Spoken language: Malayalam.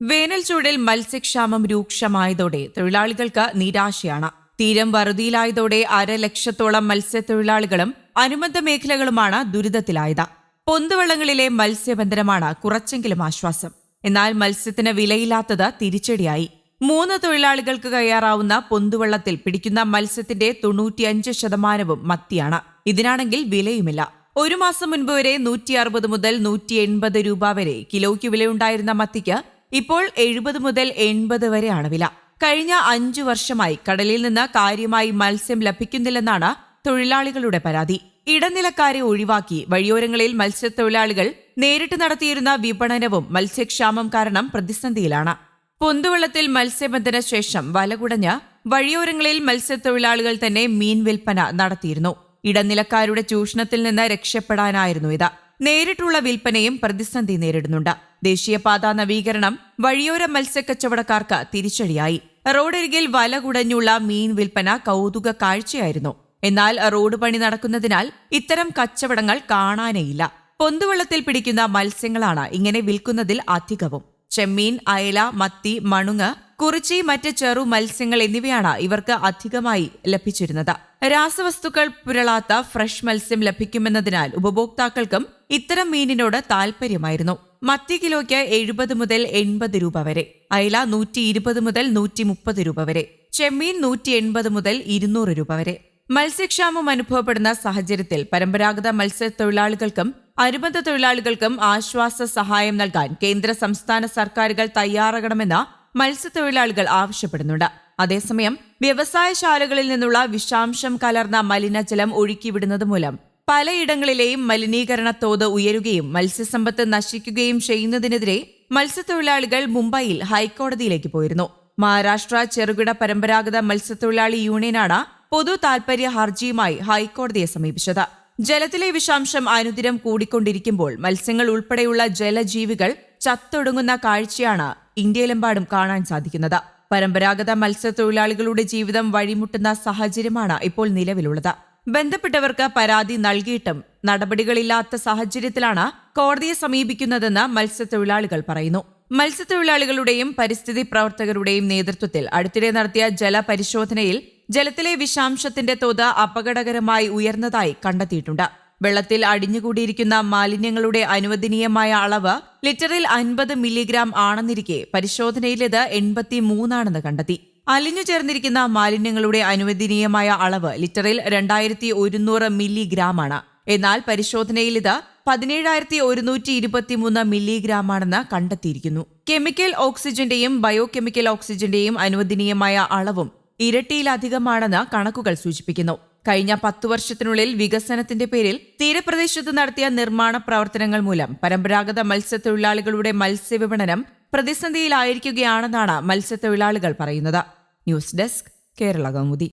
വേനൽ ചൂടിൽ മത്സ്യക്ഷാമം രൂക്ഷമായതോടെ തൊഴിലാളികൾക്ക് നിരാശയാണ്. തീരം വറുതിയിലായതോടെ അരലക്ഷത്തോളം മത്സ്യത്തൊഴിലാളികളും അനുബന്ധ മേഖലകളുമാണ് ദുരിതത്തിലായത്. പൊന്തുവള്ളങ്ങളിലെ മത്സ്യബന്ധനമാണ് കുറച്ചെങ്കിലും ആശ്വാസം. എന്നാൽ മത്സ്യത്തിന് വിലയില്ലാത്തത് തിരിച്ചടിയായി. മൂന്ന് തൊഴിലാളികൾക്ക് കയ്യാറാവുന്ന പൊന്തുവള്ളത്തിൽ പിടിക്കുന്ന മത്സ്യത്തിന്റെ തൊണ്ണൂറ്റിയഞ്ച് ശതമാനവും മത്തിയാണ്. ഇതിനാണെങ്കിൽ വിലയുമില്ല. ഒരു മാസം മുൻപ് വരെ നൂറ്റി അറുപത് മുതൽ നൂറ്റി എൺപത് രൂപ വരെ കിലോയ്ക്ക് വിലയുണ്ടായിരുന്ന മത്തിക്ക് ഇപ്പോൾ എഴുപത് മുതൽ എൺപത് വരെയാണ് വില. കഴിഞ്ഞ അഞ്ചു വർഷമായി കടലിൽ നിന്ന് കാര്യമായി മത്സ്യം ലഭിക്കുന്നില്ലെന്നാണ് തൊഴിലാളികളുടെ പരാതി. ഇടനിലക്കാരെ ഒഴിവാക്കി വഴിയോരങ്ങളിൽ മത്സ്യത്തൊഴിലാളികൾ നേരിട്ട് നടത്തിയിരുന്ന വിപണനവും മത്സ്യക്ഷാമം കാരണം പ്രതിസന്ധിയിലാണ്. പൊന്തുവള്ളത്തിൽ മത്സ്യബന്ധന ശേഷം വലകുടഞ്ഞ് വഴിയോരങ്ങളിൽ മത്സ്യത്തൊഴിലാളികൾ തന്നെ മീൻ വിൽപ്പന നടത്തിയിരുന്നു. ഇടനിലക്കാരുടെ ചൂഷണത്തിൽ നിന്ന് രക്ഷപ്പെടാനായിരുന്നു ഇത്. നേരിട്ടുള്ള വിൽപ്പനയും പ്രതിസന്ധി നേരിടുന്നുണ്ട്. ദേശീയപാത നവീകരണം വഴിയോര മത്സ്യക്കച്ചവടക്കാർക്ക് തിരിച്ചടിയായി. റോഡരികിൽ വല കുടഞ്ഞുള്ള മീൻ വിൽപ്പന കൗതുക കാഴ്ചയായിരുന്നു. എന്നാൽ റോഡ് പണി നടക്കുന്നതിനാൽ ഇത്തരം കച്ചവടങ്ങൾ കാണാനേയില്ല. പൊന്തുവെള്ളത്തിൽ പിടിക്കുന്ന മത്സ്യങ്ങളാണ് ഇങ്ങനെ വിൽക്കുന്നതിൽ അധികവും. ചെമ്മീൻ അയല മത്തി മണുങ്ങ് കുറിച്ചി മറ്റ് ചെറു മത്സ്യങ്ങൾ എന്നിവയാണ് ഇവർക്ക് അധികമായി ലഭിച്ചിരുന്നത്. രാസവസ്തുക്കൾ പുരളാത്ത ഫ്രഷ് മത്സ്യം ലഭിക്കുമെന്നതിനാൽ ഉപഭോക്താക്കൾക്കും ഇത്തരം മീനിനോട് താൽപര്യമായിരുന്നു. മത്തി കിലോയ്ക്ക് എഴുപത് മുതൽ എൺപത് രൂപ വരെ അയല നൂറ്റി ഇരുപത് മുതൽ നൂറ്റി മുപ്പത് രൂപ വരെ ചെമ്മീൻ നൂറ്റി എൺപത് മുതൽ ഇരുന്നൂറ് രൂപ വരെ. മത്സ്യക്ഷാമം അനുഭവപ്പെടുന്ന സാഹചര്യത്തിൽ പരമ്പരാഗത മത്സ്യത്തൊഴിലാളികൾക്കും അനുബന്ധ തൊഴിലാളികൾക്കും ആശ്വാസ സഹായം നൽകാൻ കേന്ദ്ര സംസ്ഥാന സർക്കാരുകൾ തയ്യാറാകണമെന്ന് മത്സ്യത്തൊഴിലാളികൾ ആവശ്യപ്പെടുന്നുണ്ട്. അതേസമയം വ്യവസായശാലകളിൽ നിന്നുള്ള വിഷാംശം കലർന്ന മലിനജലം ഒഴുക്കിവിടുന്നത് മൂലം പലയിടങ്ങളിലെയും മലിനീകരണ തോത് ഉയരുകയും മത്സ്യസമ്പത്ത് നശിക്കുകയും ചെയ്യുന്നതിനെതിരെ മത്സ്യത്തൊഴിലാളികൾ മുംബൈയിൽ ഹൈക്കോടതിയിലേക്ക് പോയിരുന്നു. മഹാരാഷ്ട്ര ചെറുകിട പരമ്പരാഗത മത്സ്യത്തൊഴിലാളി യൂണിയനാണ് പൊതു താൽപര്യ ഹർജിയുമായി ഹൈക്കോടതിയെ സമീപിച്ചത്. ജലത്തിലെ വിഷാംശം അനുദിനം കൂടിക്കൊണ്ടിരിക്കുമ്പോൾ മത്സ്യങ്ങൾ ഉൾപ്പെടെയുള്ള ജലജീവികൾ ചത്തൊടുങ്ങുന്ന കാഴ്ചയാണ് ഇന്ത്യയിലെമ്പാടും കാണാൻ സാധിക്കുന്നത്. പരമ്പരാഗത മത്സ്യത്തൊഴിലാളികളുടെ ജീവിതം വഴിമുട്ടുന്ന സാഹചര്യമാണ് ഇപ്പോൾ നിലവിലുള്ളത്. ബന്ധപ്പെട്ടവർക്ക് പരാതി നൽകിയിട്ടും നടപടികളില്ലാത്ത സാഹചര്യത്തിലാണ് കോടതിയെ സമീപിക്കുന്നതെന്ന് മത്സ്യത്തൊഴിലാളികൾ പറയുന്നു. മത്സ്യത്തൊഴിലാളികളുടെയും പരിസ്ഥിതി പ്രവർത്തകരുടെയും നേതൃത്വത്തിൽ അടുത്തിടെ നടത്തിയ ജലപരിശോധനയിൽ ജലത്തിലെ വിഷാംശത്തിന്റെ തോത് അപകടകരമായി ഉയർന്നതായി കണ്ടെത്തിയിട്ടുണ്ട്. വെള്ളത്തിൽ അടിഞ്ഞുകൂടിയിരിക്കുന്ന മാലിന്യങ്ങളുടെ അനുവദനീയമായ അളവ് ലിറ്ററിൽ അൻപത് മില്ലിഗ്രാം ആണെന്നിരിക്കെ പരിശോധനയിലിത് എൺപത്തി മൂന്നാണെന്ന് കണ്ടെത്തി. അലിഞ്ഞു ചേർന്നിരിക്കുന്ന മാലിന്യങ്ങളുടെ അനുവദനീയമായ അളവ് ലിറ്ററിൽ രണ്ടായിരത്തി ഒരുന്നൂറ് മില്ലിഗ്രാമാണ്. എന്നാൽ പരിശോധനയിൽ ഇത് പതിനേഴായിരത്തി ഒരുന്നൂറ്റി ഇരുപത്തിമൂന്ന് മില്ലിഗ്രാമാണെന്ന് കണ്ടെത്തിയിരിക്കുന്നു. കെമിക്കൽ ഓക്സിജന്റെയും ബയോകെമിക്കൽ ഓക്സിജന്റെയും അനുവദനീയമായ അളവും ഇരട്ടിയിലധികമാണെന്ന് കണക്കുകൾ സൂചിപ്പിക്കുന്നു. കഴിഞ്ഞ പത്തു വർഷത്തിനുള്ളിൽ വികസനത്തിന്റെ പേരിൽ തീരപ്രദേശത്ത് നടത്തിയ നിർമ്മാണ പ്രവർത്തനങ്ങൾ മൂലം പരമ്പരാഗത മത്സ്യത്തൊഴിലാളികളുടെ മത്സ്യവിപണനം പ്രതിസന്ധിയിലായിരിക്കുകയാണെന്നാണ് മത്സ്യത്തൊഴിലാളികൾ പറയുന്നത്. News desk Kerala Kaumudi.